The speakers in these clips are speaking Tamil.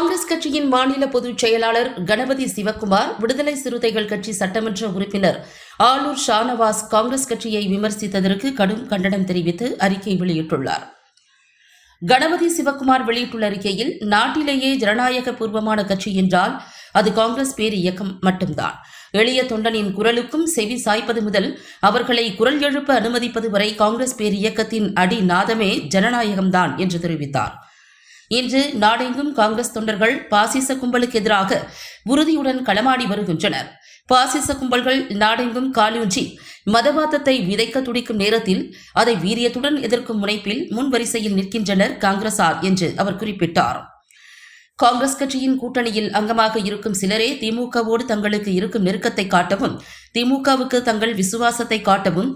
காங்கிரஸ் கட்சியின் மாநில பொதுச் செயலாளர் கணபதி சிவக்குமார் விடுதலை சிறுத்தைகள் கட்சி சட்டமன்ற உறுப்பினர் ஆலூர் ஷானவாஸ் காங்கிரஸ் கட்சியை விமர்சித்ததற்கு கடும் கண்டனம் தெரிவித்து அறிக்கை வெளியிட்டுள்ளார். கணபதி சிவக்குமார் வெளியிட்டுள்ள அறிக்கையில் நாட்டிலேயே ஜனநாயக பூர்வமான கட்சி என்றால் அது காங்கிரஸ் பேர் இயக்கம் மட்டும்தான். எளிய தொண்டனின் குரலுக்கும் செவி சாய்ப்பது முதல் அவர்களை குரல் எழுப்ப அனுமதிப்பது வரை காங்கிரஸ் பேர் இயக்கத்தின் அடி நாதமே ஜனநாயகம்தான் என்று தெரிவித்தார். இன்று நாடெங்கும் காங்கிரஸ் தொண்டர்கள் பாசிச கும்பலுக்கு எதிராக உறுதியுடன் களமாடி வருகின்றனர். பாசிச கும்பல்கள் நாடெங்கும் காலூன்றி மதவாதத்தை விதைக்க துடிக்கும் நேரத்தில் அதை வீரியத்துடன் எதிர்க்கும் முனைப்பில் முன்வரிசையில் நிற்கின்றனர் காங்கிரசார் என்று அவர் குறிப்பிட்டார். காங்கிரஸ் கட்சியின் கூட்டணியில் அங்கமாக இருக்கும் சிலரே திமுகவோடு தங்களுக்கு இருக்கும் நெருக்கத்தை காட்டவும் திமுகவுக்கு தங்கள் விசுவாசத்தை காட்டவும்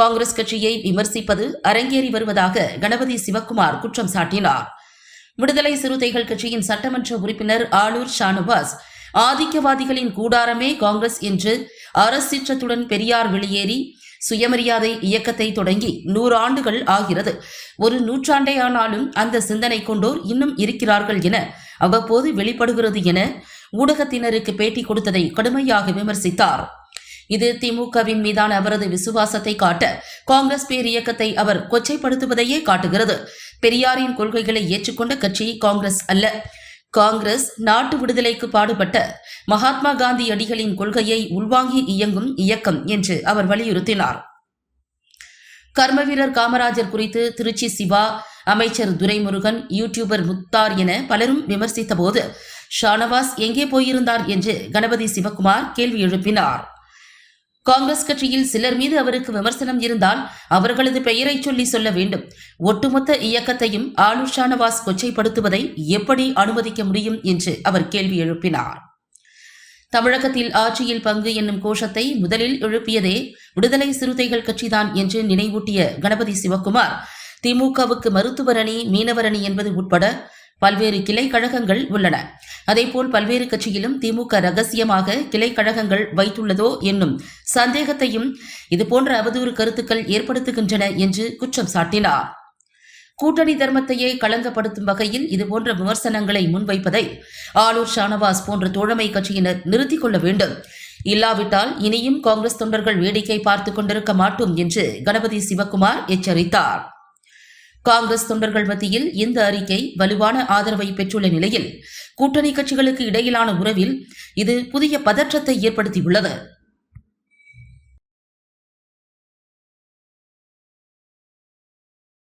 காங்கிரஸ் கட்சியை விமர்சிப்பது அரங்கேறி வருவதாக கணபதி சிவக்குமார் குற்றம் சாட்டினார். விடுதலை சிறுத்தைகள் கட்சியின் சட்டமன்ற உறுப்பினர் ஆளூர் ஷானவாஸ் ஆதிக்கவாதிகளின் கூடாரமே காங்கிரஸ் என்று அரசிற்றத்துடன் பெரியார் வெளியேறி சுயமரியாதை இயக்கத்தை தொடங்கி நூறு ஆண்டுகள் ஆகிறது. ஒரு நூற்றாண்டே ஆனாலும் அந்த சிந்தனை கொண்டோர் இன்னும் இருக்கிறார்கள் என அவ்வப்போது வெளிப்படுகிறது என ஊடகத்தினருக்கு பேட்டி கொடுத்ததை கடுமையாக விமர்சித்தார். இது திமுகவின் மீதான அவரது விசுவாசத்தை காட்ட காங்கிரஸ் பேர் இயக்கத்தை அவர் கொச்சைப்படுத்துவதையே காட்டுகிறது. பெரியாரின் கொள்கைகளை ஏற்றுக்கொண்ட கட்சி காங்கிரஸ் அல்ல. காங்கிரஸ் நாட்டு விடுதலைக்கு பாடுபட்ட மகாத்மா காந்தி அடிகளின் கொள்கையை உள்வாங்கி இயங்கும் இயக்கம் என்று அவர் வலியுறுத்தினார். கர்மவீரர் காமராஜர் குறித்து திருச்சி சிவா அமைச்சர் துரைமுருகன் யூடியூபர் முத்தார் என பலரும் விமர்சித்த போது ஷானவாஸ் எங்கே போயிருந்தார் என்று கணபதி சிவகுமார் கேள்வி எழுப்பினார். காங்கிரஸ் கட்சியில் சிலர் மீது அவருக்கு விமர்சனம் இருந்தால் அவர்களது பெயரை சொல்லி சொல்ல வேண்டும். ஒட்டுமொத்த இயக்கத்தையும் ஆளு ஷானவாஸ் கொச்சைப்படுத்துவதை எப்படி அனுமதிக்க முடியும் என்று அவர் கேள்வி எழுப்பினார். தமிழகத்தில் ஆட்சியில் பங்கு என்னும் கோஷத்தை முதலில் எழுப்பியதே விடுதலை சிறுத்தைகள் கட்சிதான் என்று நினைவூட்டிய கணபதி சிவக்குமார் திமுகவுக்கு மருத்துவர் அணி என்பது உட்பட பல்வேறு கிளை கழகங்கள் உள்ளன. அதேபோல் பல்வேறு கட்சியிலும் திமுக ரகசியமாக கிளை கழகங்கள் வைத்துள்ளதோ என்னும் சந்தேகத்தையும் இதுபோன்ற அவதூறு கருத்துக்கள் ஏற்படுத்துகின்றன என்று குற்றம் சாட்டினார். கூட்டணி தர்மத்தையே களங்கப்படுத்தும் வகையில் இதுபோன்ற விமர்சனங்களை முன்வைப்பதை ஆலூர் ஷானவாஸ் போன்ற தோழமை கட்சியினர் நிறுத்திக் கொள்ள வேண்டும். இல்லாவிட்டால் இனியும் காங்கிரஸ் தொண்டர்கள் வேடிக்கை பார்த்துக் கொண்டிருக்க மாட்டோம் என்று கணபதி சிவக்குமார் எச்சரித்தார். காங்கிரஸ் தொண்டர்கள் மத்தியில் இந்த அறிக்கை வலுவான ஆதரவை பெற்றுள்ள நிலையில் கூட்டணி கட்சிகளுக்கு இடையிலான உறவில் இது புதிய பதற்றத்தை ஏற்படுத்தியுள்ளது.